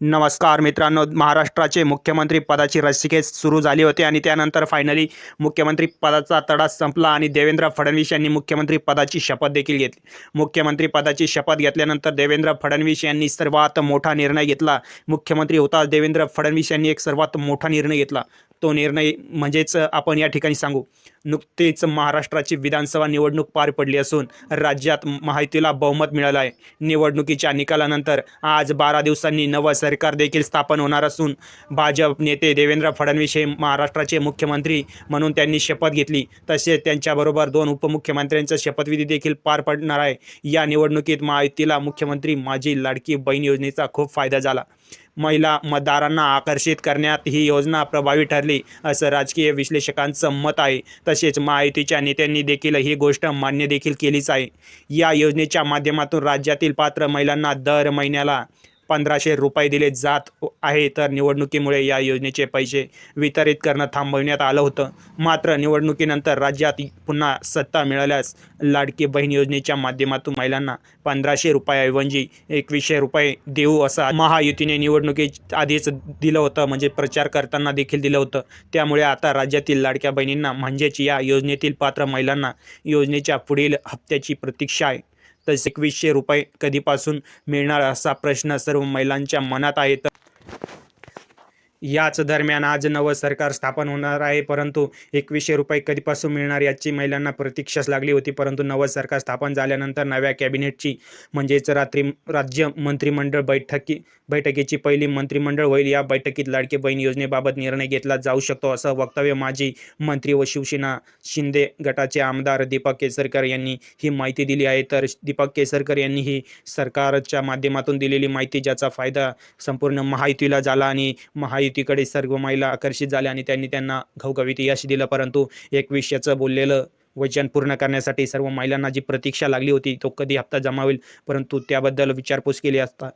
नमस्कार मित्रांनो महाराष्ट्राचे मुख्यमंत्री पदाची रस्सीखेच सुरू झाली होती आणि त्यानंतर फायनली मुख्यमंत्री पदाचा तडा संपला आणि देवेंद्र फडणवीस यांनी मुख्यमंत्री पदाची शपथ देखील घेतली. मुख्यमंत्री पदाची शपथ घेतल्यानंतर देवेंद्र फडणवीस यांनी सर्वात मोठा निर्णय घेतला. मुख्यमंत्री होताच देवेंद्र फडणवीस यांनी एक सर्वात मोठा निर्णय घेतला. तो निर्णय म्हणजेच आपण या ठिकाणी सांगू. नुकतेच महाराष्ट्राची विधानसभा निवडणूक पार पडली असून राज्यात महायुतीला बहुमत मिळालं आहे. निवडणुकीच्या निकालानंतर आज बारा दिवसांनी नवं सरकार देखील स्थापन होणार असून भाजप नेते देवेंद्र फडणवीस हे महाराष्ट्राचे मुख्यमंत्री म्हणून त्यांनी शपथ घेतली. तसेच त्यांच्याबरोबर दोन उपमुख्यमंत्र्यांचा शपथविधी देखील पार पडणार आहे. या निवडणुकीत महायुतीला मुख्यमंत्री माझी लाडकी बहीण योजनेचा खूप फायदा झाला. महिला मतदारांना आकर्षित करण्यात ही योजना प्रभावी ठरली असं राजकीय विश्लेषकांचं मत आहे. तसेच महायुतीच्या नेत्यांनी देखील ही गोष्ट मान्य देखील केलीच आहे. या योजनेच्या माध्यमातून राज्यातील पात्र महिलांना दर महिन्याला पंधराशे रुपये दिले जात आहे तर निवडणुकीमुळे या योजनेचे पैसे वितरित करणं थांबवण्यात आलं होतं. मात्र निवडणुकीनंतर राज्यात पुन्हा सत्ता मिळाल्यास लाडकी बहीण योजनेच्या माध्यमातून महिलांना पंधराशे रुपयाऐवजी एकवीसशे रुपये देऊ असा महायुतीने निवडणुकी आधीच दिलं होतं म्हणजे प्रचार करताना देखील दिलं होतं. त्यामुळे आता राज्यातील लाडक्या बहिणींना म्हणजेच या योजनेतील पात्र महिलांना योजनेच्या पुढील हप्त्याची प्रतीक्षा आहे. तसेच एकवीसशे रुपये कधीपासून मिळणार असा प्रश्न सर्व महिलांच्या मनात आहे. तर याच दरम्यान आज नवं सरकार स्थापन होणार आहे. परंतु एकवीसशे रुपये कधीपासून मिळणार याची महिलांना प्रतीक्षाच लागली होती. परंतु नवं सरकार स्थापन झाल्यानंतर नव्या कॅबिनेटची म्हणजेच रात्री राज्य मंत्रिमंडळ बैठकी बैठकीची पहिली मंत्रिमंडळ होईल. या बैठकीत लाडकी बहीण योजनेबाबत निर्णय घेतला जाऊ शकतो असं वक्तव्य माजी मंत्री व शिवसेना शिंदे गटाचे आमदार दीपक केसरकर यांनी ही माहिती दिली आहे. तर दीपक केसरकर यांनी ही सरकारच्या माध्यमातून दिलेली माहिती ज्याचा फायदा संपूर्ण महायुतीला झाला आणि युतीकडे सर्व महिला आकर्षित झाल्या आणि त्यांनी त्यांना घवघवीत यश दिलं. परंतु एकवीसशेचं बोललेलं वचन पूर्ण करण्यासाठी सर्व महिलांना जी प्रतीक्षा लागली होती तो कधी हप्ता जमा होईल? परंतु त्याबद्दल विचारपूस केली असता